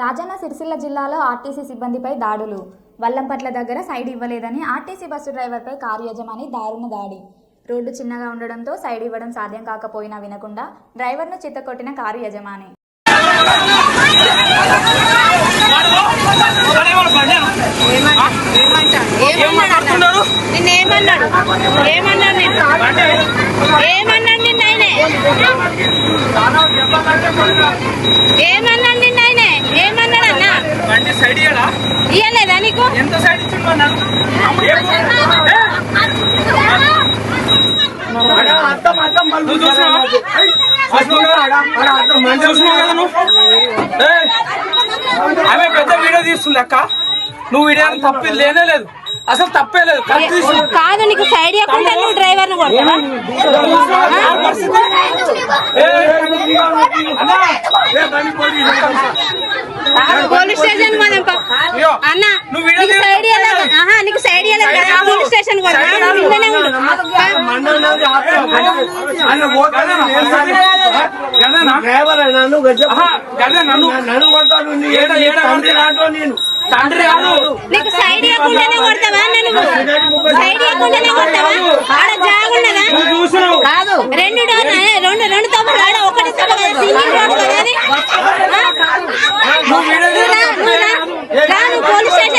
రాజన్న సిరిసిల్ల జిల్లాలో ఆర్టీసీ సిబ్బందిపై దాడులు. వల్లంపట్ల దగ్గర సైడ్ ఇవ్వలేదని ఆర్టీసీ బస్సు డ్రైవర్పై కారు యజమాని దారుణ దాడి. రోడ్డు చిన్నగా ఉండడంతో సైడ్ ఇవ్వడం సాధ్యం కాకపోయినా వినకుండా డ్రైవర్ను చిత్తకొట్టిన కారు యజమాని. ఏమన్నాడు? ఏమన్నాడు? ఏమన్నాడు ఏమన్నాడు ఆయనే ఏమన్నాడు అన్న బండి సైడ్ ఇయ్యడా? ఇయ్యలేదా నీకు? ఎంత సైడ్? చూసినావు! ఆమె పెద్ద వీడియో తీస్తుంది అక్క. నువ్వు వీడియో తప్పి లేనే లేదు. అసలు తప్పే లేదు. కాదు నీకు సైడ్ ఇవ్వకుండా నువ్వు డ్రైవర్ ను కొడతావా ఆ పరిస్థితి? ఏయ్! అన్నా! ఏ బండి పోయి పోలీస్ స్టేషన్ అన్న నువ్వు వీడియో నీకు సైడ్ నీకు సైడ్ పోలీస్ స్టేషన్ నన్ను తండ్రి కాదు కొడతావా నన్ను? కొడతావా? ఆడ జాగున్నదా కాదు. రెండు డోర్లు రెండు రెండు తప్పులు ఆడ ఒకటి తప్పు సింగిల్ కదా. నువ్వు పోలీస్ స్టేషన్